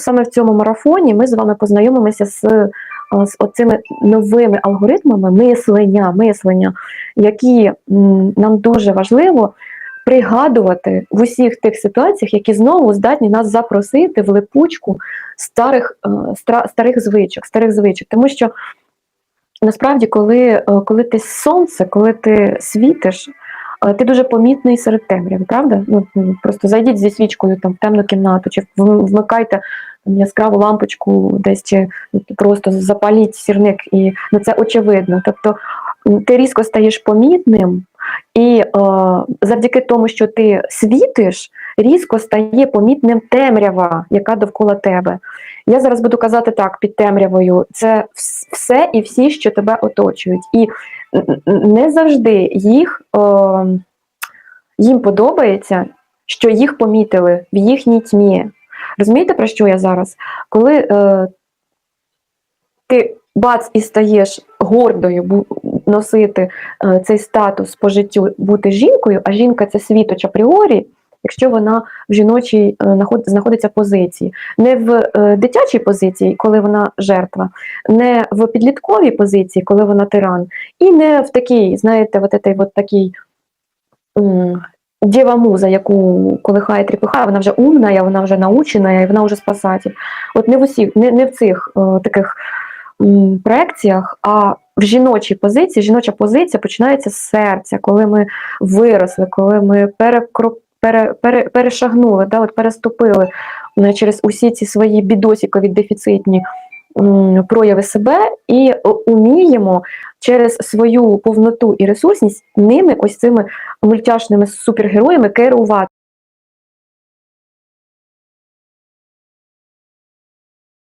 саме в цьому марафоні ми з вами познайомимося з, е, з оцими новими алгоритмами мислення, мислення, які нам дуже важливо пригадувати в усіх тих ситуаціях, які знову здатні нас запросити в липучку старих, е, стра- старих звичок, старих звичок. Тому що насправді, коли, е, коли ти сонце, коли ти світиш, ти дуже помітний серед темряви, правда? Ну, просто зайдіть зі свічкою там, в темну кімнату, чи вмикайте яскраву лампочку десь, чи просто запаліть сірник, і ну, це очевидно. Тобто ти різко стаєш помітним, і е, завдяки тому, що ти світиш, різко стає помітним темрява, яка довкола тебе. Я зараз буду казати так під темрявою: це все і всі, що тебе оточують. І не завжди їх, е, їм подобається, що їх помітили в їхній тьмі. Розумієте, про що я зараз? Коли е, ти бац і стаєш гордою носити е, цей статус по життю бути жінкою, а жінка це світоч апріорі, якщо вона в жіночій е, наход- знаходиться позиції, не в е, дитячій позиції, коли вона жертва, не в підлітковій позиції, коли вона тиран, і не в такій, знаєте, от от такій дєва муза, яку колихає тріпихає, вона вже умна, вона вже научена, і вона вже спасатель. От не в усіх, не, не в цих е, таких м, проекціях, а в жіночій позиції, жіноча позиція починається з серця, коли ми виросли, коли ми перекроп, пере, пере, перешагнули, да, от переступили через усі ці свої бідосікові дефіцитні прояви себе і е, уміємо через свою повноту і ресурсність ними, ось цими мультяшними супергероями керувати.